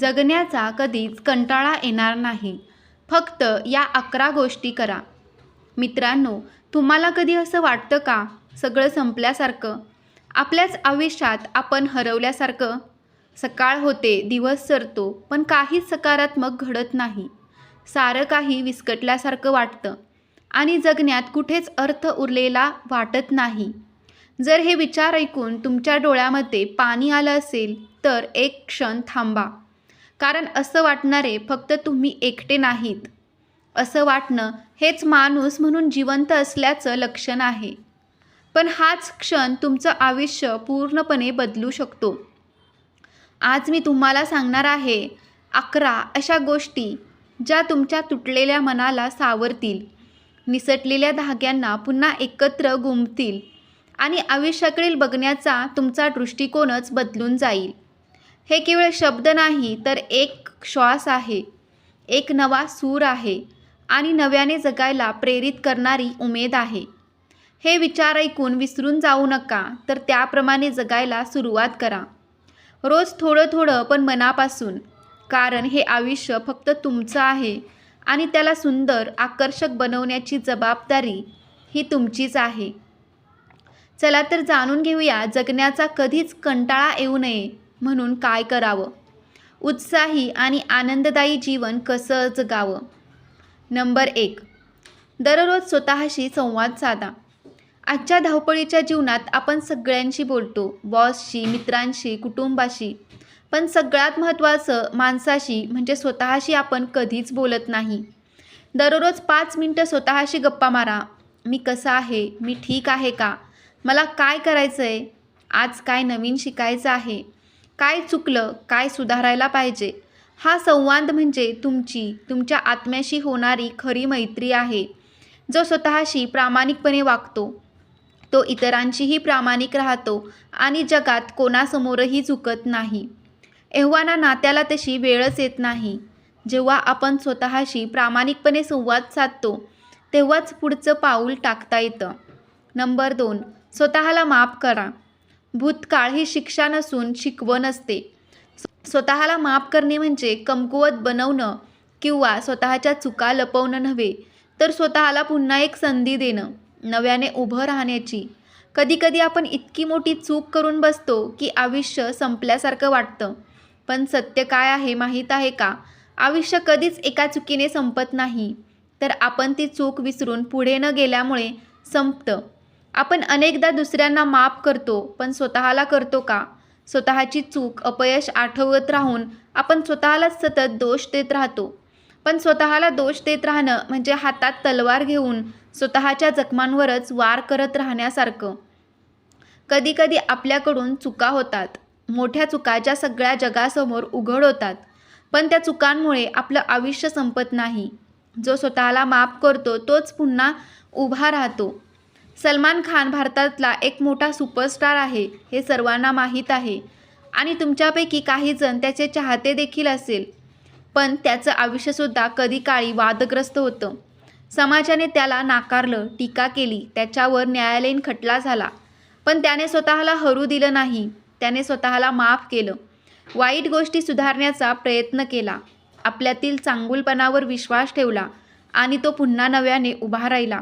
जगण्याचा कधीच कंटाळा येणार नाही. फक्त या अकरा गोष्टी करा. मित्रांनो तुम्हाला कधी असं वाटतं का? सगळं संपल्यासारखं? आपल्याच आयुष्यात आपण हरवल्यासारखं? सकाळ होते दिवस सरतो पण काहीच सकारात्मक घडत नाही. सारं काही विस्कटल्यासारखं वाटतं. आणि जगण्यात कुठेच अर्थ उरलेला वाटत नाही. जर हे विचार ऐकून तुमच्या डोळ्यामध्ये पाणी आलं असेल तर एक क्षण थांबा. कारण असं वाटणारे फक्त तुम्ही एकटे नाहीत. असं वाटणं हेच माणूस म्हणून जिवंत असल्याचं लक्षण आहे. पण हाच क्षण तुमचं आयुष्य पूर्णपणे बदलू शकतो. आज मी तुम्हाला सांगणार आहे अकरा अशा गोष्टी ज्या तुमच्या तुटलेल्या मनाला सावरतील निसटलेल्या धाग्यांना पुन्हा एकत्र गुंफतील आणि आयुष्याकडील बघण्याचा तुमचा दृष्टिकोनच बदलून जाईल. हे केवळ शब्द नाही तर एक श्वास आहे. एक नवा सूर आहे आणि नव्याने जगायला प्रेरित करणारी उमेद आहे. हे विचार ऐकून विसरून जाऊ नका तर त्याप्रमाणे जगायला सुरुवात करा. रोज थोडं थोडं पण मनापासून. कारण हे आयुष्य फक्त तुमचं आहे आणि त्याला सुंदर आकर्षक बनवण्याची जबाबदारी ही तुमचीच आहे. चला तर जाणून घेऊया जगण्याचा कधीच कंटाळा येऊ नये. म्हणून काय करावं? उत्साही आणि आनंददायी जीवन कसं जगावं? नंबर एक. दररोज स्वतःशी संवाद साधा. आजच्या धावपळीच्या जीवनात आपण सगळ्यांशी बोलतो बॉसशी मित्रांशी कुटुंबाशी. पण सगळ्यात महत्त्वाचं माणसाशी म्हणजे स्वतःशी आपण कधीच बोलत नाही. दररोज पाच मिनटं स्वतःशी गप्पा मारा. मी कसा आहे? मी ठीक आहे का? मला काय करायचं आहे आज काय नवीन शिकायचं आहे? काय चुकलं काय सुधारायला पाहिजे? हा संवाद म्हणजे तुमची तुमच्या आत्म्याशी होणारी खरी मैत्री आहे. जो स्वतःशी प्रामाणिकपणे वागतो. तो इतरांशीही प्रामाणिक राहतो आणि जगात कोणासमोरही झुकत नाही. एव्हाना नात्याला तशी वेळच येत नाही. जेव्हा आपण स्वतःशी प्रामाणिकपणे संवाद साधतो तेव्हाच पुढचं पाऊल टाकता येतं. नंबर दोन. स्वतःला माफ करा. भूतकाळ ही शिक्षा नसून शिकवण असते. स्वतःला माफ करणे म्हणजे कमकुवत बनवणं किंवा स्वतःच्या चुका लपवणं नव्हे तर स्वतःला पुन्हा एक संधी देणं नव्याने उभं राहण्याची. कधीकधी आपण इतकी मोठी चूक करून बसतो की आयुष्य संपल्यासारखं वाटतं. पण सत्य काय आहे माहीत आहे का? आयुष्य कधीच एका चुकीने संपत नाही. तर आपण ती चूक विसरून पुढे न गेल्यामुळे संपतं. आपण अनेकदा दुसऱ्यांना माफ करतो पण स्वतःला करतो का? स्वतःची चूक अपयश आठवत राहून आपण स्वतःलाच सतत दोष देत राहतो. पण स्वतःला दोष देत राहणं म्हणजे हातात तलवार घेऊन स्वतःच्या जखमांवरच वार करत राहण्यासारखं. कधीकधी आपल्याकडून चुका होतात. मोठ्या चुका ज्या सगळ्या जगासमोर उघड होतात. पण त्या चुकांमुळे आपलं आयुष्य संपत नाही. जो स्वतःला माफ करतो तोच पुन्हा उभा राहतो. सलमान खान भारतातला एक मोठा सुपरस्टार आहे हे सर्वांना माहीत आहे. आणि तुमच्यापैकी काहीजण त्याचे चाहते देखील असेल. पण त्याचं आयुष्यसुद्धा कधी काळी वादग्रस्त होतं. समाजाने त्याला नाकारलं टीका केली त्याच्यावर न्यायालयीन खटला झाला. पण त्याने स्वतःला हरू दिलं नाही त्याने स्वतःला माफ केलं. वाईट गोष्टी सुधारण्याचा प्रयत्न केला. आपल्यातील चांगुलपणावर विश्वास ठेवला आणि तो पुन्हा नव्याने उभा राहिला.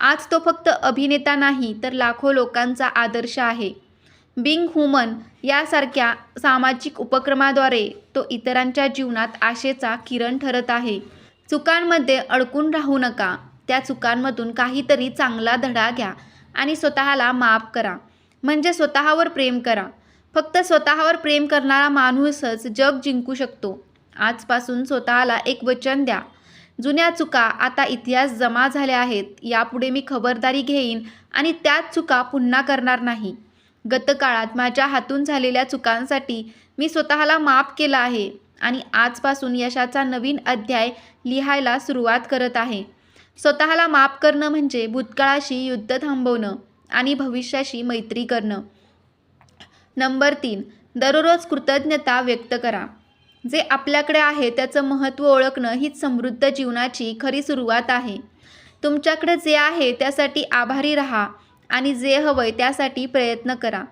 आज तो फक्त अभिनेता नाही तर लाखो लोकांचा आदर्श आहे. बिंग ह्युमन यासारख्या सामाजिक उपक्रमाद्वारे तो इतरांच्या जीवनात आशेचा किरण ठरत आहे. चुकांमध्ये अडकून राहू नका. त्या चुकांमधून काहीतरी चांगला धडा घ्या आणि स्वतःला माफ करा. म्हणजे स्वतःवर प्रेम करा. फक्त स्वतःवर प्रेम करणारा माणूसच जग जिंकू शकतो. आजपासून स्वतःला एक वचन द्या. जुन्या चुका आता इतिहास जमा झाल्या आहेत यापुढे मी खबरदारी घेईन आणि त्याच चुका पुन्हा करणार नाही. गतकाळात माझ्या हातून झालेल्या चुकांसाठी मी स्वतःला माफ केला आहे आणि आजपासून यशाचा नवीन अध्याय लिहायला सुरुवात करत आहे. स्वतःला माफ करणं म्हणजे भूतकाळाशी युद्ध थांबवणं आणि भविष्याशी मैत्री करणं. नंबर तीन दररोज कृतज्ञता व्यक्त करा. जे आपल्याकडे आहे त्याचं महत्त्व ओळखणं हीच समृद्ध जीवनाची खरी सुरुवात आहे. तुमच्याकडे जे आहे त्यासाठी आभारी राहा आणि जे हवंय त्यासाठी प्रयत्न करा.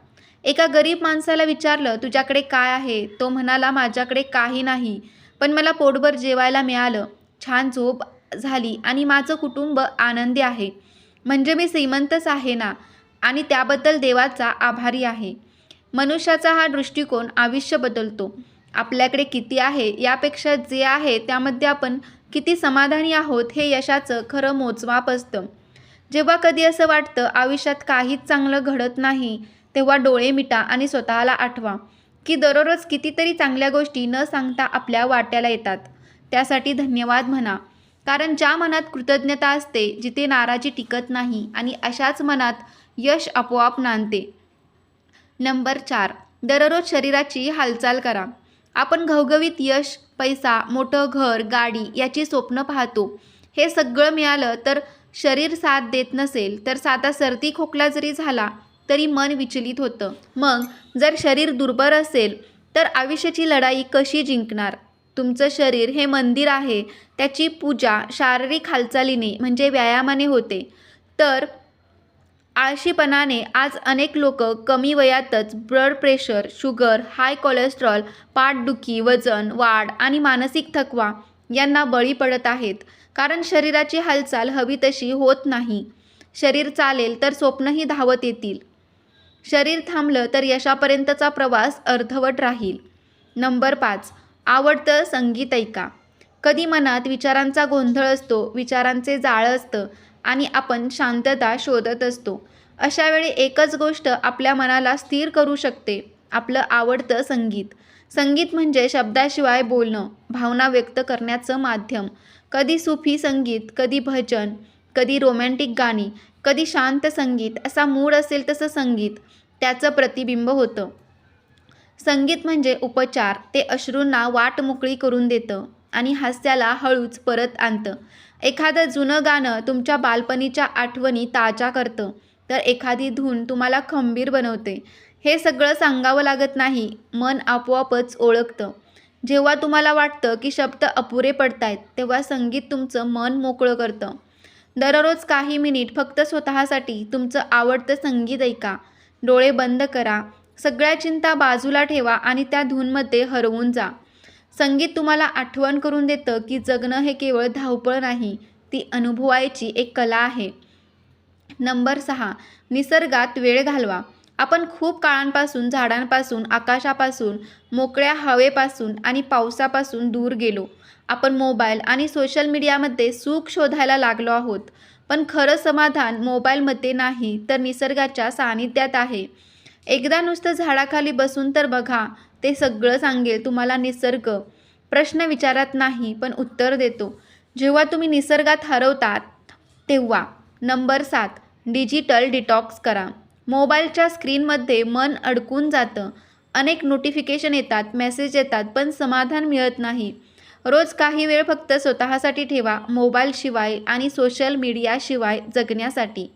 एका गरीब माणसाला विचारलं तुझ्याकडे काय आहे? तो म्हणाला माझ्याकडे काही नाही पण मला पोटभर जेवायला मिळालं. छान झोप झाली आणि माझं कुटुंब आनंदी आहे. म्हणजे मी श्रीमंतच आहे ना? आणि त्याबद्दल देवाचा आभारी आहे. मनुष्याचा हा दृष्टिकोन आयुष्य बदलतो. आपल्याकडे किती आहे यापेक्षा जे आहे त्यामध्ये आपण किती समाधानी आहोत हे यशाचं खरं मोजमाप असतं. जेव्हा कधी असं वाटतं आयुष्यात काहीच चांगलं घडत नाही तेव्हा डोळे मिटा आणि स्वतःला आठवा की दररोज कितीतरी चांगल्या गोष्टी न सांगता आपल्या वाट्याला येतात. त्यासाठी धन्यवाद म्हणा. कारण ज्या मनात कृतज्ञता असते जिथे नाराजी टिकत नाही आणि अशाच मनात यश आपोआप नांदते. नंबर चार. दररोज शरीराची हालचाल करा. आपण घवघवीत यश पैसा मोठं घर गाडी याची स्वप्न पाहतो. हे सगळं मिळालं तर शरीर साथ देत नसेल तर साधा सर्दी खोकला जरी झाला तरी मन विचलित होतं. मग जर शरीर दुर्बल असेल तर आयुष्याची लढाई कशी जिंकणार? तुमचं शरीर हे मंदिर आहे त्याची पूजा शारीरिक हालचालीने म्हणजे व्यायामाने होते. तर आळशीपणाने आज अनेक लोक कमी वयातच blood pressure sugar high cholesterol पाठदुखी वजन वाढ आणि मानसिक थकवा यांना बळी पडत आहेत. कारण शरीराची हालचाल हवी तशी होत नाही. शरीर चालेल तर स्वप्नही धावत येतील. शरीर थांबलं तर यशापर्यंतचा प्रवास अर्धवट राहील. नंबर पाच आवडतं संगीत ऐका. कधी मनात विचारांचा गोंधळ असतो विचारांचे जाळं असतं आणि आपण शांतता शोधत असतो. अशावेळी एकच गोष्ट आपल्या मनाला स्थिर करू शकते. आपलं आवडतं संगीत. संगीत म्हणजे शब्दाशिवाय बोलणं भावना व्यक्त करण्याचं माध्यम. कधी सुफी संगीत कधी भजन कधी रोमॅन्टिक गाणी कधी शांत संगीत असा मूड असेल तसं संगीत त्याचं प्रतिबिंब होतं. संगीत म्हणजे उपचार ते अश्रूंना वाट मोकळी करून देतं आणि हास्याला हळूच परत आणतं. एखादं जुनं गाणं तुमच्या बालपणीच्या आठवणी ताज्या करतं तर एखादी धून तुम्हाला खंबीर बनवते. हे सगळं सांगावं लागत नाही मन आपोआपच ओळखतं. जेव्हा तुम्हाला वाटतं की शब्द अपुरे पडतायत तेव्हा संगीत तुमचं मन मोकळं करतं. दररोज काही मिनिट फक्त स्वतःसाठी तुमचं आवडतं संगीत ऐका. डोळे बंद करा. सगळ्या चिंता बाजूला ठेवा आणि त्या धूनमध्ये हरवून जा. संगीत तुम्हाला आठवण करून देतं की जगणं हे केवळ धावपळ नाही ती अनुभवायची एक कला आहे. नंबर सहा निसर्गात वेळ घालवा. आपण खूप काळांपासून झाडांपासून आकाशापासून मोकळ्या हवेपासून आणि पावसापासून दूर गेलो. आपण मोबाईल आणि सोशल मीडियामध्ये सुख शोधायला लागलो आहोत. पण खरं समाधान मोबाईलमध्ये नाही तर निसर्गाच्या सानिध्यात आहे. एकदा नुसतं झाडाखाली बसून तर बघा ते सगळं सांगेल तुम्हाला निसर्ग. प्रश्न विचारत नाही पण उत्तर देतो. जेव्हा तुम्ही निसर्गात हरवतात तेव्हा. नंबर सात डिजिटल डिटॉक्स करा. मोबाईलच्या स्क्रीनमध्ये मन अडकून जातं. अनेक नोटिफिकेशन येतात मेसेज येतात पण समाधान मिळत नाही. रोज काही वेळ फक्त स्वतःसाठी ठेवा मोबाईलशिवाय आणि सोशल मीडियाशिवाय जगण्यासाठी.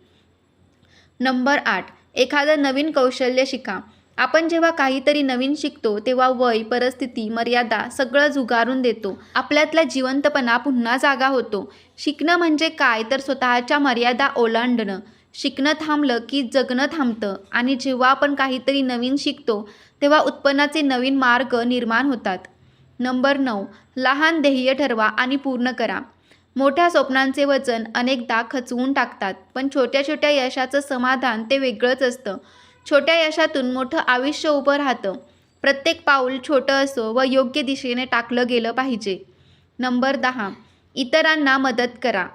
नंबर आठ एखादं नवीन कौशल्य शिका. आपण जेव्हा काहीतरी नवीन शिकतो तेव्हा वय परिस्थिती मर्यादा सगळं झुगारून देतो. आपल्यातला जिवंतपणा पुन्हा जागा होतो. शिकणं म्हणजे काय? तर स्वतःच्या मर्यादा ओलांडणं. शिकणं थांबलं की जगणं थांबतं. आणि जेव्हा आपण काहीतरी नवीन शिकतो तेव्हा उत्पन्नाचे नवीन मार्ग निर्माण होतात. नंबर नऊ. लहान ध्येय ठरवा आणि पूर्ण करा. मोठ्या स्वप्नांचे वजन अनेकदा खचवून टाकतात पण छोट्या छोट्या यशाचं समाधान ते वेगळंच असतं. छोट्या यशातून मोठं आयुष्य उभं राहतं. प्रत्येक पाऊल छोटं असो व योग्य दिशेने टाकलं गेलं पाहिजे. नंबर दहा. इतरांना मदत करा.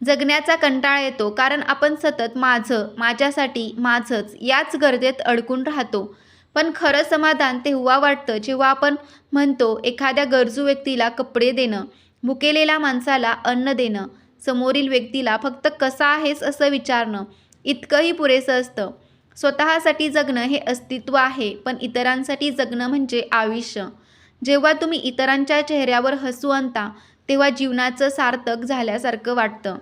जगण्याचा कंटाळा येतो कारण आपण सतत माझं माझ्यासाठी माझंच याच गर्देत अडकून राहतो. पण खरं समाधान तेव्हा वाटतं जेव्हा आपण म्हणतो एखाद्या गरजू व्यक्तीला कपडे देणं भुकेलेल्या माणसाला अन्न देणं समोरील व्यक्तीला फक्त कसा आहेस असं विचारणं इतकंही पुरेसं असतं. स्वतःसाठी जगणं हे अस्तित्व आहे पण इतरांसाठी जगणं म्हणजे आयुष्य. जेव्हा तुम्ही इतरांच्या चेहऱ्यावर हसू आणता तेव्हा जीवनाचं सार्थक झाल्यासारखं वाटतं.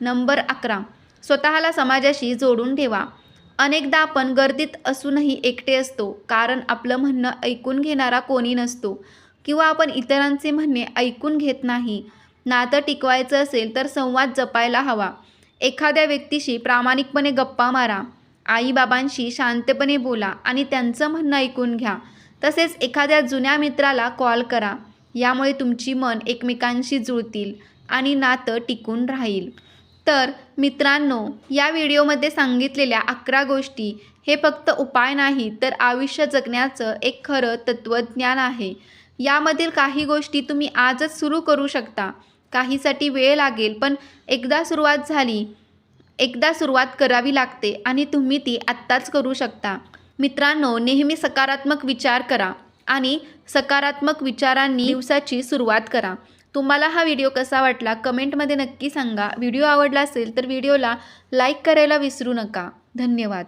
नंबर अकरा. स्वतःला समाजाशी जोडून ठेवा. अनेकदा आपण गर्दीत असूनही एकटे असतो कारण आपलं म्हणणं ऐकून घेणारा कोणी नसतो किंवा आपण इतरांचे म्हणणे ऐकून घेत नाही. नातं टिकवायचं असेल तर संवाद जपायला हवा. एखाद्या व्यक्तीशी प्रामाणिकपणे गप्पा मारा. आईबाबांशी शांतपणे बोला आणि त्यांचं म्हणणं ऐकून घ्या. तसेच एखाद्या जुन्या मित्राला कॉल करा. यामुळे तुमची मन एकमेकांशी जुळतील आणि नातं टिकून राहील. तर मित्रांनो या व्हिडिओमध्ये सांगितलेल्या अकरा गोष्टी हे फक्त उपाय नाही तर आयुष्य जगण्याचं एक खरं तत्त्वज्ञान आहे. यामधील काही गोष्टी तुम्ही आजच सुरू करू शकता. काहीसाठी वेळ लागेल पण एकदा सुरुवात झाली एकदा सुरुवात करावी लागते आणि तुम्ही ती आत्ताच करू शकता. मित्रांनो नेहमी सकारात्मक विचार करा आणि सकारात्मक विचारांनी दिवसाची सुरुवात करा. तुम्हाला हा व्हिडिओ कसा वाटला कमेंटमध्ये नक्की सांगा. व्हिडिओ आवडला असेल तर व्हिडिओला लाईक करायला विसरू नका. धन्यवाद.